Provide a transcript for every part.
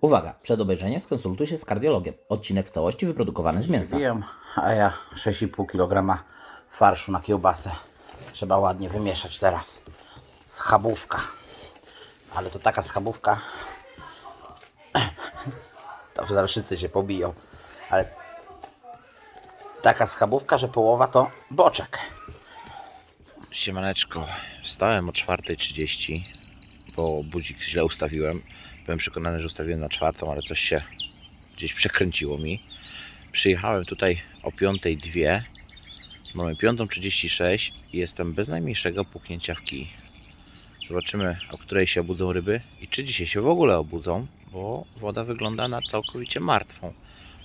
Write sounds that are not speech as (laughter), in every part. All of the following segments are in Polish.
Uwaga, przed obejrzeniem skonsultuj się z kardiologiem. Odcinek w całości wyprodukowany z mięsa. Biję, a ja 6,5 kg farszu na kiełbasę. Trzeba ładnie wymieszać teraz. Schabówka. Ale to taka schabówka. (clears throat) To zaraz wszyscy się pobiją. Ale taka schabówka, że połowa to boczek. Siemaneczko. Wstałem o 4.30, bo budzik źle ustawiłem. Byłem przekonany, że ustawiłem na czwartą, ale coś się gdzieś przekręciło mi. Przyjechałem tutaj o 5.02. Mamy 5.36 i jestem bez najmniejszego puknięcia w kij. Zobaczymy, o której się obudzą ryby i czy dzisiaj się w ogóle obudzą, bo woda wygląda na całkowicie martwą.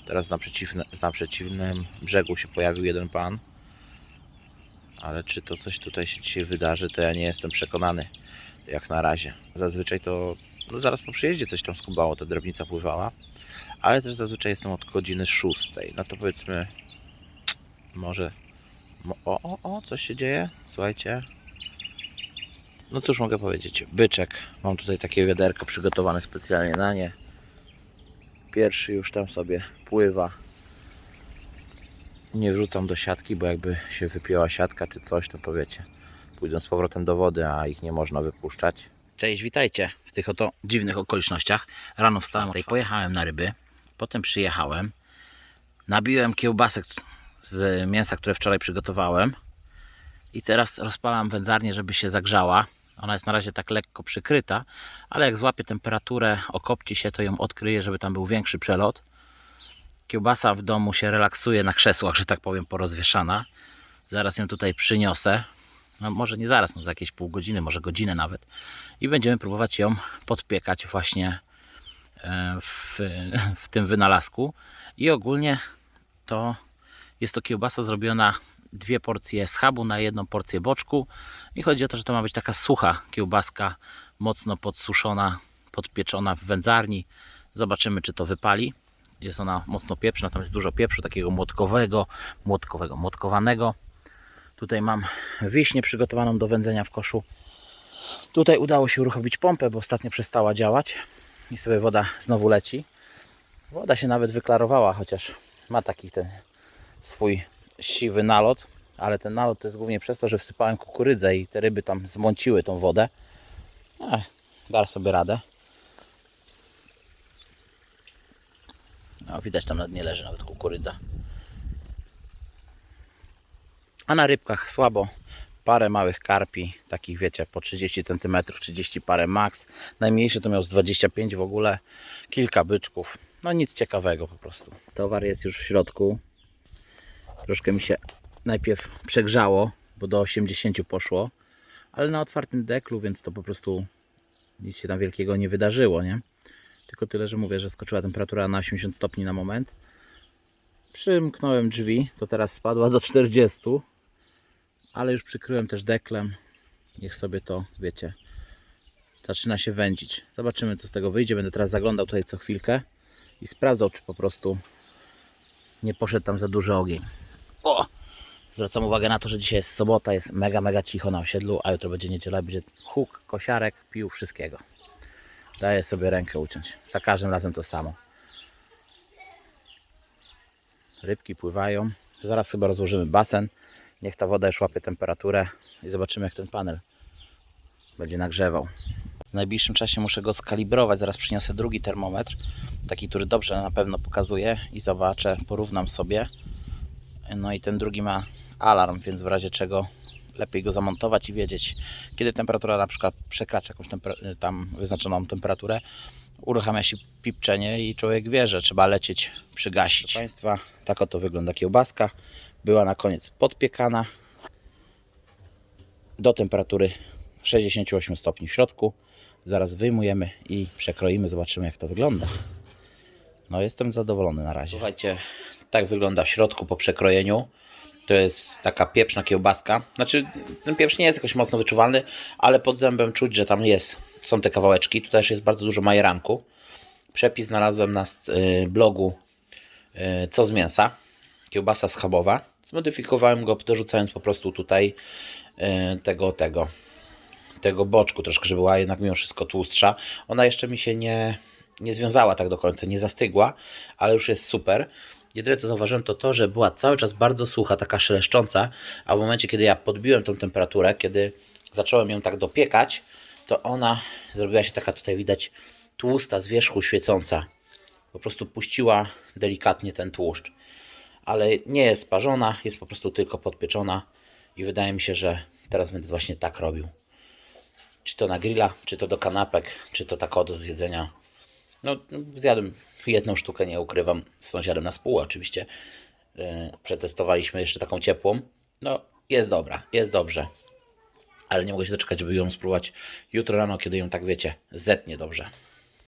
Teraz na, przeciwne, na przeciwnym brzegu się pojawił jeden pan, ale czy to coś tutaj się dzisiaj wydarzy, to ja nie jestem przekonany jak na razie. Zazwyczaj to no zaraz po przyjeździe coś tam skubało, ta drobnica pływała, ale też zazwyczaj jestem od godziny 6. No to powiedzmy, może. mo- O, o, o, coś się dzieje? Słuchajcie. No cóż mogę powiedzieć, byczek. Mam tutaj takie wiaderko przygotowane specjalnie na nie. Pierwszy już tam sobie pływa. Nie wrzucam do siatki, bo jakby się wypięła siatka czy coś, no to wiecie, pójdą z powrotem do wody, a ich nie można wypuszczać. Cześć, witajcie w tych oto dziwnych okolicznościach. Rano wstałem i pojechałem na ryby. Potem przyjechałem. Nabiłem kiełbasek z mięsa, które wczoraj przygotowałem. I teraz rozpalam wędzarnię, żeby się zagrzała. Ona jest na razie tak lekko przykryta, ale jak złapie temperaturę, okopci się, to ją odkryje, żeby tam był większy przelot. Kiełbasa w domu się relaksuje na krzesłach, że tak powiem, porozwieszana. Zaraz ją tutaj przyniosę. No może nie zaraz, może za jakieś pół godziny, może godzinę nawet. I będziemy próbować ją podpiekać właśnie e, w, w tym wynalazku. I ogólnie to jest to kiełbasa zrobiona dwie porcje schabu na jedną porcję boczku. I chodzi o to, że to ma być taka sucha kiełbaska, mocno podsuszona, podpieczona w wędzarni. Zobaczymy, czy to wypali. Jest ona mocno pieprzna, tam jest dużo pieprzu, takiego młotkowego, młotkowego, młotkowanego. Tutaj mam wiśnię przygotowaną do wędzenia w koszu. Tutaj udało się uruchomić pompę, bo ostatnio przestała działać i sobie woda znowu leci. Woda się nawet wyklarowała, chociaż ma taki ten swój siwy nalot, ale ten nalot to jest głównie przez to, że wsypałem kukurydzę i te ryby tam zmąciły tą wodę. Ech, dar sobie radę. No, widać tam na dnie leży nawet kukurydza. A na rybkach słabo. Parę małych karpi, takich wiecie, po 30 cm, 30 parę max. Najmniejszy to miał z 25 w ogóle. Kilka byczków. No nic ciekawego po prostu. Towar jest już w środku. Troszkę mi się najpierw przegrzało, bo do 80 poszło. Ale na otwartym deklu, więc to po prostu nic się tam wielkiego nie wydarzyło, nie? Tylko tyle, że mówię, że skoczyła temperatura na 80 stopni na moment. Przymknąłem drzwi, to teraz spadła do 40 ale już przykryłem też deklem. Niech sobie to, wiecie, zaczyna się wędzić. Zobaczymy, co z tego wyjdzie. Będę teraz zaglądał tutaj co chwilkę i sprawdzał, czy po prostu nie poszedł tam za duży ogień. O! Zwracam uwagę na to, że dzisiaj jest sobota, jest mega, mega cicho na osiedlu, a jutro będzie niedziela, będzie huk, kosiarek, pił, wszystkiego. Daję sobie rękę uciąć. Za każdym razem to samo. Rybki pływają. Zaraz chyba rozłożymy basen. Niech ta woda już łapie temperaturę i zobaczymy jak ten panel będzie nagrzewał. W najbliższym czasie muszę go skalibrować. Zaraz przyniosę drugi termometr, taki, który dobrze na pewno pokazuje i zobaczę, porównam sobie. No i ten drugi ma alarm, więc w razie czego lepiej go zamontować i wiedzieć, kiedy temperatura na przykład przekracza jakąś temper- tam wyznaczoną temperaturę. Uruchamia się pipczenie i człowiek wie, że trzeba lecieć, przygasić. Proszę Państwa, tak oto wygląda kiełbaska. Była na koniec podpiekana do temperatury 68 stopni w środku. Zaraz wyjmujemy i przekroimy, zobaczymy jak to wygląda. No jestem zadowolony na razie. Słuchajcie, tak wygląda w środku po przekrojeniu. To jest taka pieprzna kiełbaska. Znaczy, ten pieprz nie jest jakoś mocno wyczuwalny, ale pod zębem czuć, że tam jest. Są te kawałeczki. Tu też jest bardzo dużo majeranku. Przepis znalazłem na y, blogu y, Co z mięsa. Kiełbasa schabowa. Zmodyfikowałem go, dorzucając po prostu tutaj y, tego, tego, tego boczku troszkę, żeby była jednak mimo wszystko tłustsza. Ona jeszcze mi się nie, nie związała tak do końca, nie zastygła, ale już jest super. Jedyne co zauważyłem to to, że była cały czas bardzo sucha, taka szeleszcząca, a w momencie kiedy ja podbiłem tą temperaturę, kiedy zacząłem ją tak dopiekać, to ona zrobiła się taka tutaj widać tłusta z wierzchu świecąca. Po prostu puściła delikatnie ten tłuszcz. Ale nie jest parzona, jest po prostu tylko podpieczona i wydaje mi się, że teraz będę właśnie tak robił. Czy to na grilla, czy to do kanapek, czy to tak do zjedzenia. No, zjadłem jedną sztukę, nie ukrywam, z sąsiadem na spół oczywiście. Yy, Przetestowaliśmy jeszcze taką ciepłą. No, jest dobra, jest dobrze. Ale nie mogę się doczekać, żeby ją spróbować jutro rano, kiedy ją tak wiecie, zetnie dobrze.